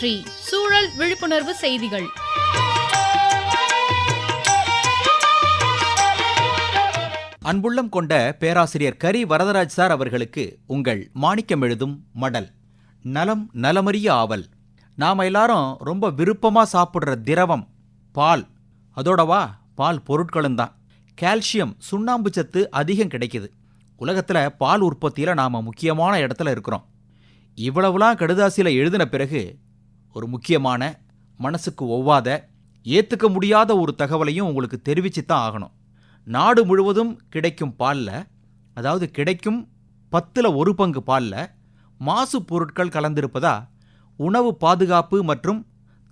சுற்றி சூழல் விழிப்புணர்வு செய்திகள். அன்புள்ளம் கொண்ட பேராசிரியர் கரி வரதராஜ் சார் அவர்களுக்கு உங்கள் மாணிக்கம் எழுதும் மடல். நலம் நலமறிய ஆவல். நாம எல்லாரும் ரொம்ப விருப்பமா சாப்பிடுற திரவம் பால். அதோடவா பால் பொருட்களும் தான். கால்சியம் சுண்ணாம்பு சத்து அதிகம் கிடைக்குது. உலகத்துல பால் உற்பத்தியில நாம முக்கியமான இடத்துல இருக்கிறோம். இவ்வளவுலாம் கடுதாசியில எழுதின பிறகு ஒரு முக்கியமான மனசுக்கு ஒவ்வாத ஏற்றுக்க முடியாத ஒரு தகவலையும் உங்களுக்கு தெரிவித்து தான் ஆகணும். நாடு முழுவதும் கிடைக்கும் பாலில் அதாவது கிடைக்கும் பத்தில் ஒரு பங்கு பாலில் மாசு பொருட்கள் கலந்திருப்பதா உணவு பாதுகாப்பு மற்றும்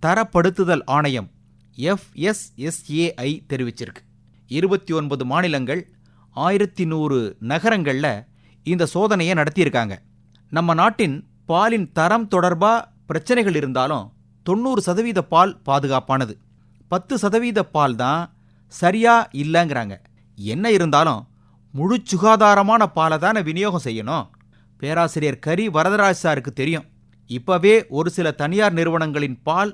தரப்படுத்துதல் ஆணையம் எஃப்எஸ்எஸ்ஏஐ தெரிவிச்சிருக்கு. இருபத்தி ஒன்பது மாநிலங்கள் ஆயிரத்தி நூறு நகரங்களில் இந்த சோதனையை நடத்தியிருக்காங்க. நம்ம நாட்டின் பாலின் தரம் தொடர்பாக பிரச்சனைகள் இருந்தாலும் தொண்ணூறு சதவீத பால் பாதுகாப்பானது. பத்து சதவீத பால் தான் சரியா இல்லைங்கிறாங்க. என்ன இருந்தாலும் முழு சுகாதாரமான பாலை தானே விநியோகம் செய்யணும். பேராசிரியர் கரி வரதராஜ் சாருக்கு தெரியும். இப்போவே ஒரு சில தனியார் நிறுவனங்களின் பால்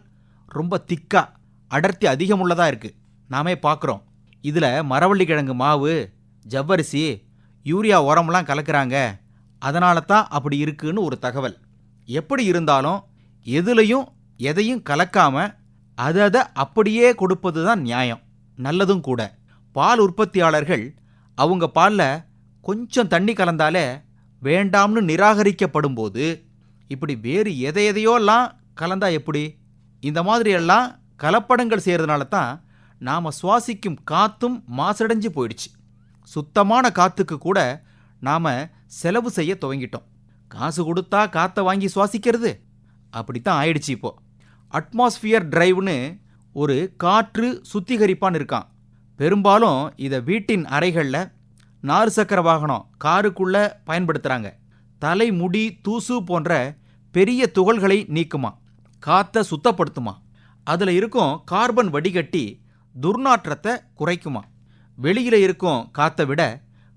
ரொம்ப திக்கா அடர்த்தி அதிகமுள்ளதாக இருக்கு. நாமே பார்க்குறோம் இதில் மரவள்ளி கிழங்கு மாவு ஜவ்வரிசி யூரியா உரம்லாம் கலக்கிறாங்க. அதனால தான் அப்படி இருக்குன்னு ஒரு தகவல். எப்படி இருந்தாலும் எதுலையும் எதையும் கலக்காம அதை அதை அப்படியே கொடுப்பது தான் நியாயம். நல்லதும் கூட. பால் உற்பத்தியாளர்கள் அவங்க பாலில் கொஞ்சம் தண்ணி கலந்தாலே வேண்டாம்னு நிராகரிக்கப்படும் போது இப்படி வேறு எதை எதையோலாம் கலந்தா எப்படி? இந்த மாதிரியெல்லாம் கலப்படங்கள் செய்கிறதுனால தான் நாம் சுவாசிக்கும் காத்தும் மாசடைஞ்சு போயிடுச்சு. சுத்தமான காத்துக்கு கூட நாம் செலவு செய்ய துவங்கிட்டோம். காசு கொடுத்தா காற்றை வாங்கி சுவாசிக்கிறது. அப்படித்தான் ஆயிடுச்சு இப்போது அட்மாஸ்ஃபியர் டிரைவ்னு ஒரு காற்று சுத்திகரிப்பான் இருக்கான். பெரும்பாலும் இதை வீட்டின் அறைகளில் நாறு சக்கர வாகனம் காருக்குள்ளே பயன்படுத்துகிறாங்க தலை முடி தூசு போன்ற பெரிய துகள்களை நீக்குமா காற்றை சுத்தப்படுத்துமா அதில் இருக்கும் கார்பன் வடிகட்டி துர்நாற்றத்தை குறைக்குமா வெளியில் இருக்கும் காற்றை விட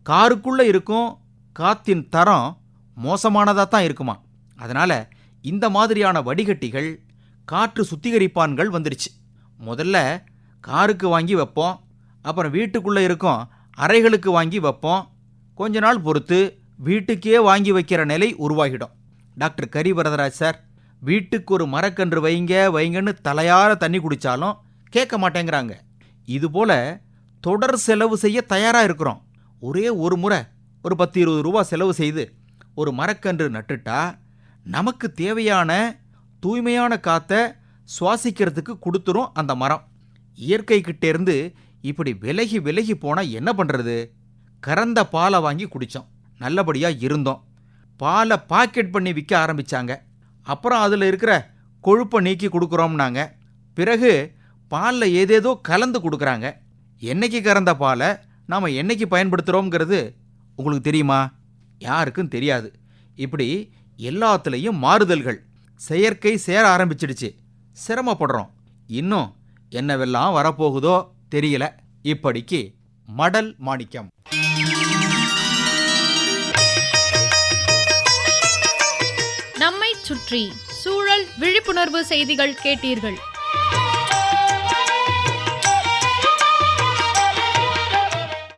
காருக்குள்ளே இருக்கும் காற்றின் தரம் மோசமானதாக தான் இருக்குமா அதனால் இந்த மாதிரியான வடிகட்டிகள் காற்று சுத்திகரிப்பான்கள் வந்துருச்சு. முதல்ல காருக்கு வாங்கி வைப்போம் அப்புறம் வீட்டுக்குள்ளே இருக்கும் அறைகளுக்கு வாங்கி வைப்போம். கொஞ்ச நாள் பொறுத்து வீட்டுக்கே வாங்கி வைக்கிற நிலை உருவாகிடும். டாக்டர் கரி வரதராஜ் சார் வீட்டுக்கு ஒரு மரக்கன்று வைங்க வைங்கன்னு தலையார தண்ணி குடித்தாலும் கேட்க மாட்டேங்கிறாங்க. இதுபோல் தொடர் செலவு செய்ய தயாராக இருக்கிறோம். ஒரே ஒரு முறை ஒரு பத்து இருபது ரூபா செலவு செய்து ஒரு மரக்கன்று நட்டுட்டா நமக்கு தேவையான தூய்மையான காற்றை சுவாசிக்கிறதுக்கு கொடுத்துரும் அந்த மரம். இயற்கைக்கிட்டேருந்து இப்படி விலகி விலகி போனால் என்ன பண்ணுறது கறந்த பாலை வாங்கி குடித்தோம் நல்லபடியாக இருந்தோம். பாலை பாக்கெட் பண்ணி விற்க ஆரம்பித்தாங்க அப்புறம் அதில் இருக்கிற கொழுப்பை நீக்கி கொடுக்குறோம்னாங்க. பிறகு பாலில் ஏதேதோ கலந்து கொடுக்குறாங்க. என்னைக்கு கறந்த பாலை நாம் என்னைக்கு பயன்படுத்துகிறோங்கிறது உங்களுக்கு தெரியுமா? யாருக்கும் தெரியாது. இப்படி எல்லாத்துலேயும் மாறுதல்கள். செயற்கை சேர ஆரம்பிச்சிடுச்சு. சிரமப்படுறோம். இன்னும் என்னவெல்லாம் வரப்போகுதோ தெரியல. இப்படிக்கு மடல் மாணிக்கம். நம்மை சுற்றி சூழல் விழிப்புணர்வு செய்திகள் கேட்டீர்கள்.